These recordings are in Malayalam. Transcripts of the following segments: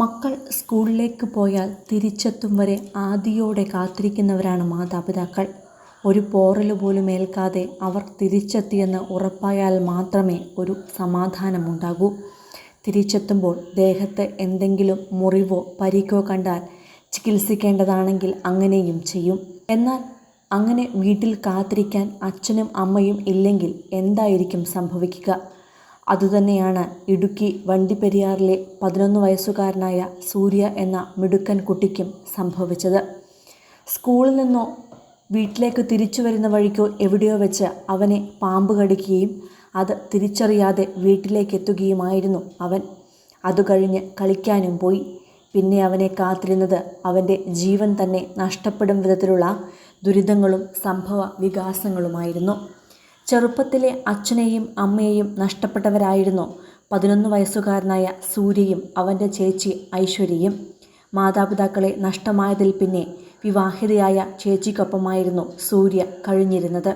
മക്കൾ സ്കൂളിലേക്ക് പോയാൽ തിരിച്ചെത്തും വരെ ആദിയോടെ കാത്തിരിക്കുന്നവരാണ് മാതാപിതാക്കൾ. ഒരു പോറൽ പോലും ഏൽക്കാതെ അവർ തിരിച്ചെത്തിയെന്ന് ഉറപ്പായാൽ മാത്രമേ ഒരു സമാധാനമുണ്ടാകൂ. തിരിച്ചെത്തുമ്പോൾ ദേഹത്ത് എന്തെങ്കിലും മുറിവോ പരിക്കോ കണ്ടാൽ ചികിത്സിക്കേണ്ടതാണെങ്കിൽ അങ്ങനെയും ചെയ്യും. എന്നാൽ അങ്ങനെ വീട്ടിൽ കാത്തിരിക്കാൻ അച്ഛനും അമ്മയും ഇല്ലെങ്കിൽ എന്തായിരിക്കും സംഭവിക്കുക? അതുതന്നെയാണ് ഇടുക്കി വണ്ടിപ്പെരിയാറിലെ പതിനൊന്ന് വയസ്സുകാരനായ സൂര്യ എന്ന മിടുക്കൻ കുട്ടിക്കും സംഭവിച്ചത്. സ്കൂളിൽ നിന്നോ വീട്ടിലേക്ക് തിരിച്ചു വരുന്ന വഴിക്കോ എവിടെയോ വെച്ച് അവനെ പാമ്പ് കടിക്കുകയും അത് തിരിച്ചറിയാതെ വീട്ടിലേക്ക് എത്തുകയുമായിരുന്നു അവൻ. അത് കഴിഞ്ഞ് കളിക്കാനും പോയി. പിന്നെ അവനെ കാത്തിരുന്നത് അവന്റെ ജീവൻ തന്നെ നഷ്ടപ്പെടും വിധത്തിലുള്ള ദുരിതങ്ങളും സംഭവ വികാസങ്ങളുമായിരുന്നു. ചെറുപ്പത്തിലെ അച്ഛനെയും അമ്മയെയും നഷ്ടപ്പെട്ടവരായിരുന്നു. പതിനൊന്ന് വയസ്സുകാരനായ സൂര്യയും അവന്റെ ചേച്ചി ഐശ്വര്യയും. മാതാപിതാക്കളെ നഷ്ടമായതിൽ പിന്നെ വിവാഹിതയായ ചേച്ചിക്കൊപ്പമായിരുന്നു സൂര്യ കഴിഞ്ഞിരുന്നത്.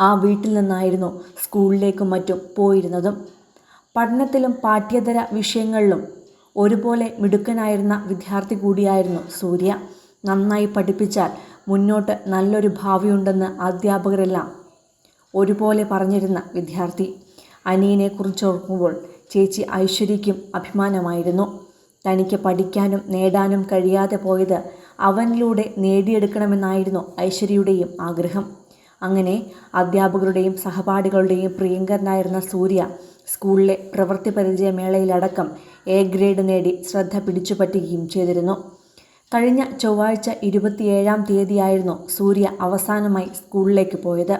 ആ വീട്ടിൽ നിന്നായിരുന്നു സ്കൂളിലേക്കും മറ്റും പോയിരുന്നതും. പഠനത്തിലും പാഠ്യേതര വിഷയങ്ങളിലും ഒരുപോലെ മിടുക്കനായിരുന്ന വിദ്യാർത്ഥി കൂടിയായിരുന്നു സൂര്യ. നന്നായി പഠിപ്പിച്ചാൽ മുന്നോട്ട് നല്ലൊരു ഭാവിയുണ്ടെന്ന് അധ്യാപകരെല്ലാം ഒരുപോലെ പറഞ്ഞിരുന്ന വിദ്യാർത്ഥി. അനിയനെക്കുറിച്ച് ഓർക്കുമ്പോൾ ചേച്ചി ഐശ്വര്യയ്ക്കും അഭിമാനമായിരുന്നു. തനിക്ക് പഠിക്കാനും നേടാനും കഴിയാതെ പോയത് അവനിലൂടെ നേടിയെടുക്കണമെന്നായിരുന്നു ഐശ്വര്യയുടെയും ആഗ്രഹം. അങ്ങനെ അധ്യാപകരുടെയും സഹപാഠികളുടെയും പ്രിയങ്കരനായിരുന്ന സൂര്യ സ്കൂളിലെ പ്രവൃത്തി പരിചയമേളയിലടക്കം എ ഗ്രേഡ് നേടി ശ്രദ്ധ പിടിച്ചുപറ്റുകയും ചെയ്തിരുന്നു. കഴിഞ്ഞ ചൊവ്വാഴ്ച ഇരുപത്തിയേഴാം തീയതിയായിരുന്നു സൂര്യ അവസാനമായി സ്കൂളിലേക്ക് പോയത്.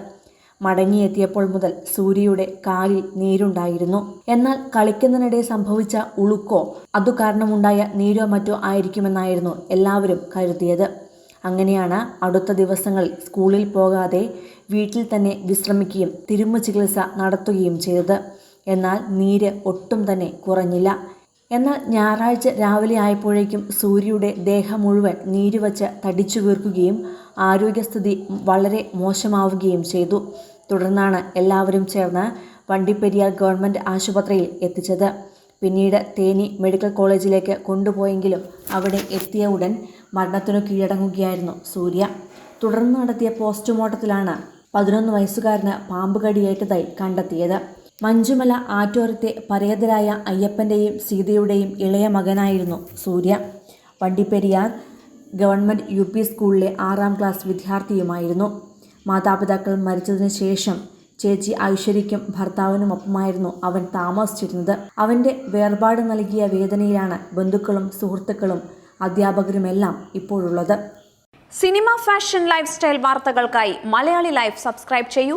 മടങ്ങിയെത്തിയപ്പോൾ മുതൽ സൂര്യയുടെ കാലിൽ നീരുണ്ടായിരുന്നു. എന്നാൽ കളിക്കുന്നതിനിടെ സംഭവിച്ച ഉളുക്കോ അതു കാരണമുണ്ടായ നീരോ മറ്റോ ആയിരിക്കുമെന്നായിരുന്നു എല്ലാവരും കരുതിയത്. അങ്ങനെയാണ് അടുത്ത ദിവസങ്ങളിൽ സ്കൂളിൽ പോകാതെ വീട്ടിൽ തന്നെ വിശ്രമിക്കുകയും തിരുമ്മ ചികിത്സ നടത്തുകയും ചെയ്തത്. എന്നാൽ നീര് ഒട്ടും തന്നെ കുറഞ്ഞില്ല. എന്നാൽ ഞായറാഴ്ച രാവിലെ ആയപ്പോഴേക്കും സൂര്യയുടെ ദേഹം മുഴുവൻ നീരുവച്ച് തടിച്ചു വീർക്കുകയും ആരോഗ്യസ്ഥിതി വളരെ മോശമാവുകയും ചെയ്തു. തുടർന്നാണ് എല്ലാവരും ചേർന്ന് വണ്ടിപ്പെരിയാർ ഗവൺമെന്റ് ആശുപത്രിയിൽ എത്തിച്ചത്. പിന്നീട് തേനി മെഡിക്കൽ കോളേജിലേക്ക് കൊണ്ടുപോയെങ്കിലും അവിടെ എത്തിയ ഉടൻ മരണത്തിനു കീഴടങ്ങുകയായിരുന്നു സൂര്യ. തുടർന്ന് നടത്തിയ പോസ്റ്റ്മോർട്ടത്തിലാണ് പതിനൊന്ന് വയസ്സുകാരന് പാമ്പ് കടിയേറ്റതായി കണ്ടെത്തിയത്. മഞ്ജുമല ആറ്റോരത്തെ പരേതരായ അയ്യപ്പന്റെയും സീതയുടെയും ഇളയ മകനായിരുന്നു Surya. Vandiperiyar government U P സ്കൂളിലെ ആറാം ക്ലാസ് വിദ്യാർത്ഥിയുമായിരുന്നു. മാതാപിതാക്കൾ മരിച്ചതിന് ശേഷം ചേച്ചി ഐശ്വര്യയ്ക്കും ഭർത്താവിനുമൊപ്പമായിരുന്നു അവൻ താമസിച്ചിരുന്നത്. അവന്റെ വേർപാട് നൽകിയ വേദനയിലാണ് ബന്ധുക്കളും സുഹൃത്തുക്കളും അധ്യാപകരുമെല്ലാം ഇപ്പോഴുള്ളത്. സിനിമ ഫാഷൻ ലൈഫ് സ്റ്റൈൽ വാർത്തകൾക്കായി മലയാളി ലൈഫ് സബ്സ്ക്രൈബ് ചെയ്യൂ.